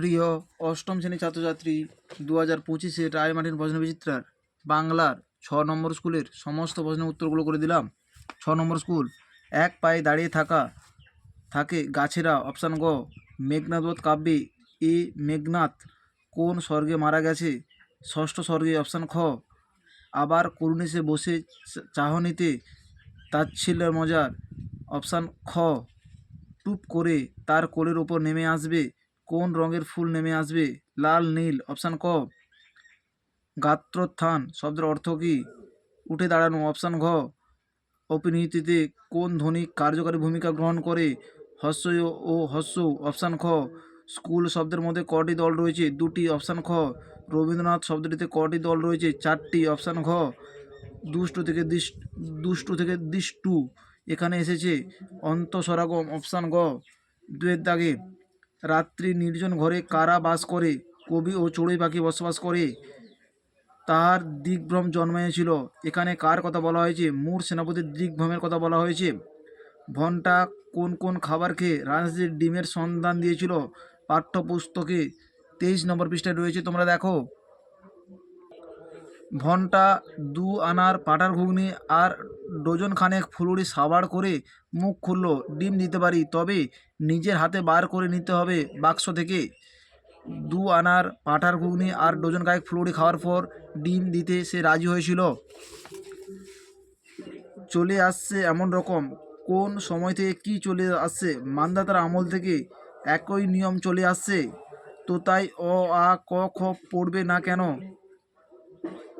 প্রিয় অষ্টম শ্রেণির ছাত্রছাত্রী দু হাজার পঁচিশে রায়মার্টিন প্রশ্ন বিচিত্রার বাংলার ছ নম্বর স্কুলের সমস্ত প্রশ্নের উত্তরগুলো করে দিলাম। ছ নম্বর স্কুল, এক পায়ে দাঁড়িয়ে থাকা, থাকে গাছেরা। অপশান গ, মেঘনাদবধ কাব্যে এ মেঘনাথ কোন স্বর্গে মারা গেছে? ষষ্ঠ স্বর্গে। অপশান খ, আবার করুণেসে বসে চাহনিতে তাচ্ছিল্যের মজার। অপশান খ, টুপ করে তার কোলের ওপর নেমে আসবে। কোন রঙের ফুল নেমে আসবে? লাল, নীল, অপশান ক। গাত্রোত্থান শব্দের অর্থ কী? উঠে দাঁড়ানো, অপশান ঘ। অপিনীতিতে কোন ধ্বনি কার্যকারী ভূমিকা গ্রহণ করে? হস্য ও হস্য, অপশান খ। স্কুল শব্দের মধ্যে কটি দল রয়েছে? দুটি, অপশান খ। রবীন্দ্রনাথ শব্দটিতে কটি দল রয়েছে? চারটি, অপশান ঘ। দুষ্টু থেকে দুষ্টু থেকে দিষ্টু এখানে এসেছে। অন্তঃসরাগম, অপশান গ। দুয়ের দাগে রাত্রি নির্জন ঘরে কারা বাস করে, কবি ও চড়ুই পাখি বসবাস করে তার দিগ্ভ্রম জন্মাইয়াছিল। এখানে কার কথা বলা হয়েছে? মূর সেনাপতির দিগ্ভ্রমের কথা বলা হয়েছে। ভনটা কোন কোন খাবার খেয়ে রাজনীতির ডিমের সন্ধান দিয়েছিল? পাঠ্যপুস্তকে তেইশ নম্বর পৃষ্ঠায় রয়েছে, তোমরা দেখো। ভনটা দু আনার পাটার ঘুগনি আর ডজন খানেক ফুলুরি সাবাড় করে মুখ খুললো, ডিম দিতে পারি, তবে নিজের হাতে বার করে নিতে হবে বাক্স থেকে। দু আনার পাঠার ঘুগনি আর ডজন কায়েক ফুলুরি খাওয়ার পর ডিম দিতে সে রাজি হয়েছিল। চলে আসছে এমন রকম। কোন সময় থেকে কী চলে আসছে? মান্দাতার আমল থেকে একই নিয়ম চলে আসছে। তো তাই অ, আ, ক, খ পড়বে না কেন?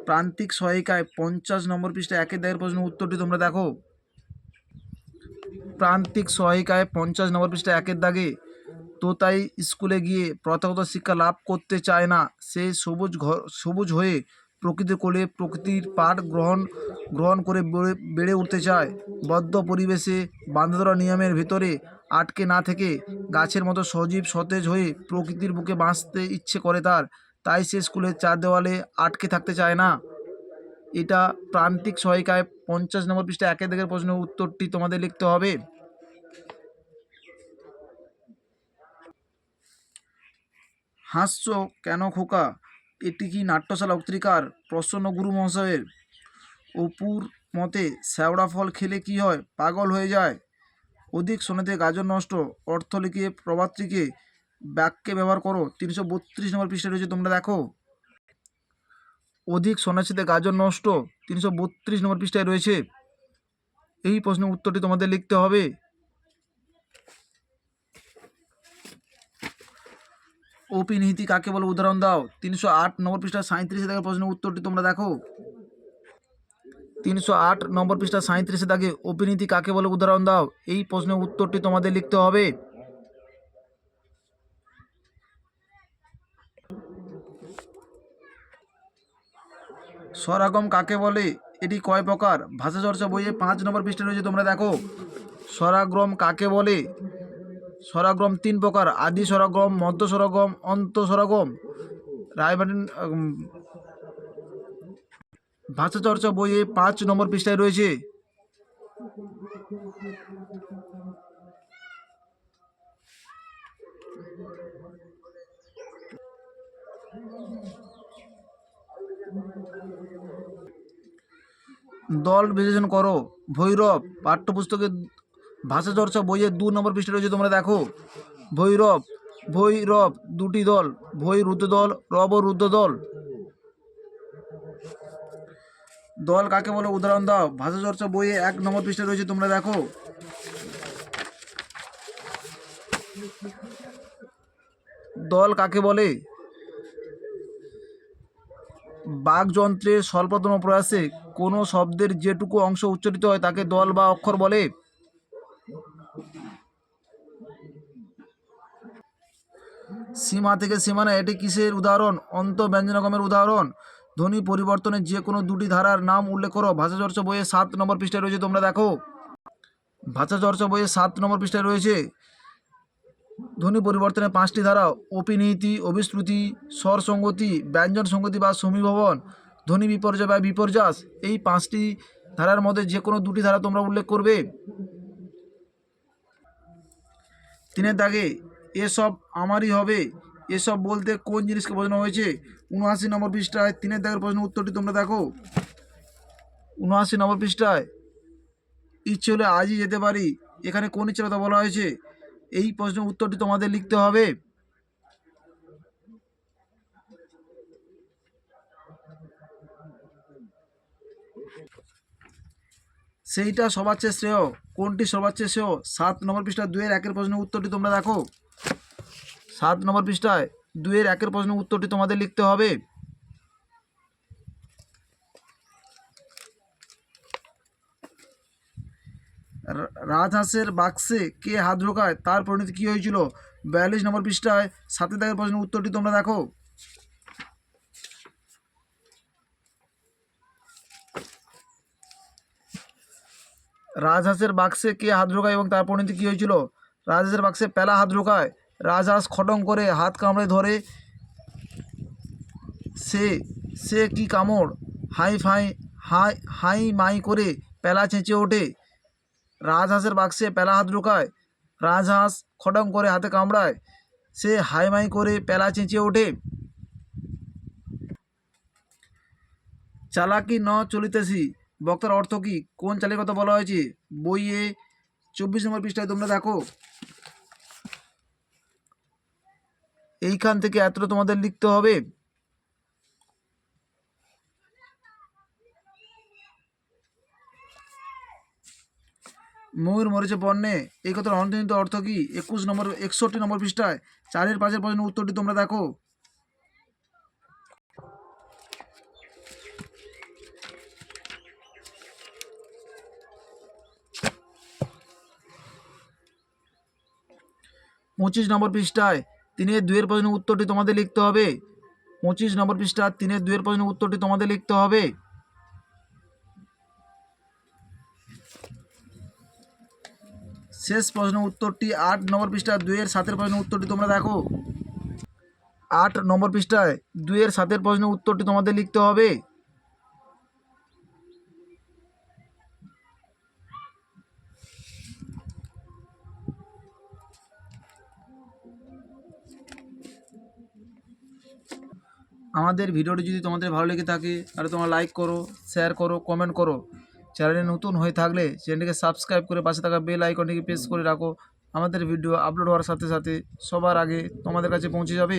প্রান্তিক সহায়িকায় পঞ্চাশ নম্বর পৃষ্ঠা একের দাগের প্রশ্ন উত্তরটি তোমরা দেখো। প্রান্তিক সহায়িকায় পঞ্চাশ নম্বর পৃষ্ঠা একের দাগে তো তাই স্কুলে গিয়ে প্রথাগত শিক্ষা লাভ করতে চায় না। সে সবুজ ঘর সবুজ হয়ে প্রকৃতির কোলে প্রকৃতির পাঠ গ্রহণ গ্রহণ করে বেড়ে উঠতে চায়। বদ্ধ পরিবেশে বাঁধা ধরা নিয়মের ভেতরে আটকে না থেকে গাছের মতো সজীব সতেজ হয়ে প্রকৃতির বুকে বাঁচতে ইচ্ছে করে তার। তাই সে স্কুলের চার দেওয়ালে আটকে থাকতে চায় না। এটা প্রান্তিক সহায়িকায় পঞ্চাশ নম্বর পৃষ্ঠা একের দিকের প্রশ্নের উত্তরটি তোমাদের লিখতে হবে। হাস্য কেন খোকা? এটি কি নাট্যশালা, পত্রিকার? প্রসন্ন গুরু মহাশয়ের। অপুর মতে শ্যাওড়া ফল খেলে কি হয়? পাগল হয়ে যায়। অধিক শোনাতে গাজর নষ্ট। অর্থ লিখিয়ে প্রবাদটিকে বাক্যে ব্যবহার করো। তিনশো বত্রিশ নম্বর পৃষ্ঠা রয়েছে, তোমরা দেখো। অধিক সন্ন্যাসীতে গাজর নষ্ট। তিনশো বত্রিশ নম্বর পৃষ্ঠায় রয়েছে। এই প্রশ্নের উত্তরটি তোমাদের লিখতে হবে। অপিনীতি কাকে বলে? উদাহরণ দাও। তিনশো আট নম্বর পৃষ্ঠা সাঁত্রিশে দাগের প্রশ্নের উত্তরটি তোমরা দেখো। তিনশো আট নম্বর পৃষ্ঠা সাঁত্রিশে দাগে অপিনীতি কাকে বলে? উদাহরণ দাও। এই প্রশ্নের উত্তরটি তোমাদের লিখতে হবে। স্বরাগম কাকে বলে? এটি কয় প্রকার? ভাষা চর্চা বইয়ে পাঁচ নম্বর পৃষ্ঠা রয়েছে তোমরা দেখো। স্বরাগ্রম কাকে বলে? স্বরাগ্রম তিন প্রকার। আদি স্বরাগম মধ্য স্বরাগম অন্ত স্বরাগম উম, ভাষা চর্চা বইয়ে পাঁচ নম্বর পৃষ্ঠায় রয়েছে। দল বিশ্লেষণ করো। ভৈরব পাঠ্যপুস্তকের ভাষা চর্চা বইয়ের দু নম্বর পৃষ্ঠা রয়েছে, তোমরা দেখো। ভৈরব ভৈরব দুটি দল ভৈ রুদ্র দল রব রুদ্র দল। দল কাকে বলে? উদাহরণ দাও। ভাষা চর্চা বইয়ে এক নম্বর পৃষ্ঠা রয়েছে, তোমরা দেখো। দল কাকে বলে? বাকযন্ত্রের স্বল্পতম প্রয়াসে কোনো শব্দের যেটুকু অংশ উচ্চারিত হয় তাকে দল বা অক্ষর বলে। সীমা থেকে সীমানা এটি কিসের উদাহরণ? অন্ত ব্যঞ্জনগমের উদাহরণ। ধ্বনি পরিবর্তনের যে কোনো দুটি ধারার নাম উল্লেখ করো। ভাষা চর্চা বইয়ে সাত নম্বর পৃষ্ঠায় রয়েছে, তোমরা দেখো। ভাষা চর্চা বইয়ে সাত নম্বর পৃষ্ঠায় রয়েছে, ধ্বনি পরিবর্তনের পাঁচটি ধারা, অপিনীতি, অভিশ্রুতি স্বর সঙ্গতি ব্যঞ্জন সঙ্গতি বা সমীভবন। ধ্বনি বিপর্যয় বা বিপর্যাস এই পাঁচটি ধারার মধ্যে যে কোনো দুটি ধারা তোমরা উল্লেখ করবে। তিনের দাগে, এসব আমারই হবে। এসব বলতে কোন জিনিসকে বোঝানো হয়েছে? উনআশি নম্বর পৃষ্ঠায় তিনের দাগের প্রশ্নের উত্তরটি তোমরা দেখো। উনআশি নম্বর পৃষ্ঠায়, ইচ্ছে হলে আজই যেতে পারি। এখানে কোন ইচ্ছের কথা বলা হয়েছে? এই প্রশ্নের উত্তরটি তোমাদের লিখতে হবে। সেইটা সবার চেয়ে শ্রেয়। কোনটি সবার চেয়ে শ্রেয়? সাত নম্বর পৃষ্ঠায় দুয়ের একের প্রশ্নের উত্তরটি তোমরা দেখো। সাত নম্বর পৃষ্ঠায় দুয়ের একের প্রশ্নের উত্তরটি তোমাদের লিখতে হবে। রাজহাঁসের বাক্সে কে হাত ঢোকায়? তার পরিণতি কী হয়েছিল? বিয়াল্লিশ নম্বর পৃষ্ঠায় সাতের দাগের প্রশ্নের উত্তরটি তোমরা দেখো। রাজহাঁসের বাক্সে কে হাত ঢোকায় এবং তার পরিণতি কী হয়েছিল? রাজহাঁসের বাক্সে পেলা হাত ঢোকায়। রাজহাঁস খটং করে হাত কামড়ে ধরে, সে সে কি কামড়? হাই ফাই, হাই হাই মাই করে পেলা চেঁচে ওঠে। রাজহাঁসের বাক্সে পেলা হাত ঢোকায়। রাজহাঁস খটং করে হাতে কামড়ায়। সে হাই মাই করে পেলা চেঁচিয়ে ওঠে। চালাকি ন চলিতেছি। বক্তার অর্থ কি? কোন চালের কথা বলা হয়েছে? বইয়ে চব্বিশ নম্বর পৃষ্ঠায় তোমরা দেখো। এইখান থেকে এতটা তোমাদের লিখতে হবে। ময়ূর মরেছে বন্যে। এই কথার অন্তর্নিহিত অর্থ কি? একুশ নম্বর, একষট্টি নম্বর পৃষ্ঠায় চারের পাঁচের প্রশ্নের উত্তরটি তোমরা দেখো। পঁচিশ নম্বর পৃষ্ঠায় তিনের দুয়ের প্রশ্নের উত্তরটি তোমাদের লিখতে হবে। পঁচিশ নম্বর পৃষ্ঠা তিনের দুয়ের প্রশ্নের উত্তরটি তোমাদের লিখতে হবে। শেষ প্রশ্নের উত্তরটি আট নম্বর পৃষ্ঠায় দুইয়ের সাতের প্রশ্নের উত্তরটি তোমরা দেখো। আট নম্বর পৃষ্ঠায় দুইয়ের সাতের প্রশ্নের উত্তরটি তোমাদের লিখতে হবে। আমাদের ভিডিওটি যদি তোমাদের ভালো লেগে থাকে, তাহলে তোমরা লাইক করো শেয়ার করো কমেন্ট করো। চ্যানেলে নতুন হয়ে থাকলে চ্যানেলটিকে সাবস্ক্রাইব করে পাশে থাকা বেল আইকনটিকে প্রেস করে রাখো। আমাদের ভিডিও আপলোড হওয়ার সাথে সাথে সবার আগে তোমাদের কাছে পৌঁছে যাবে।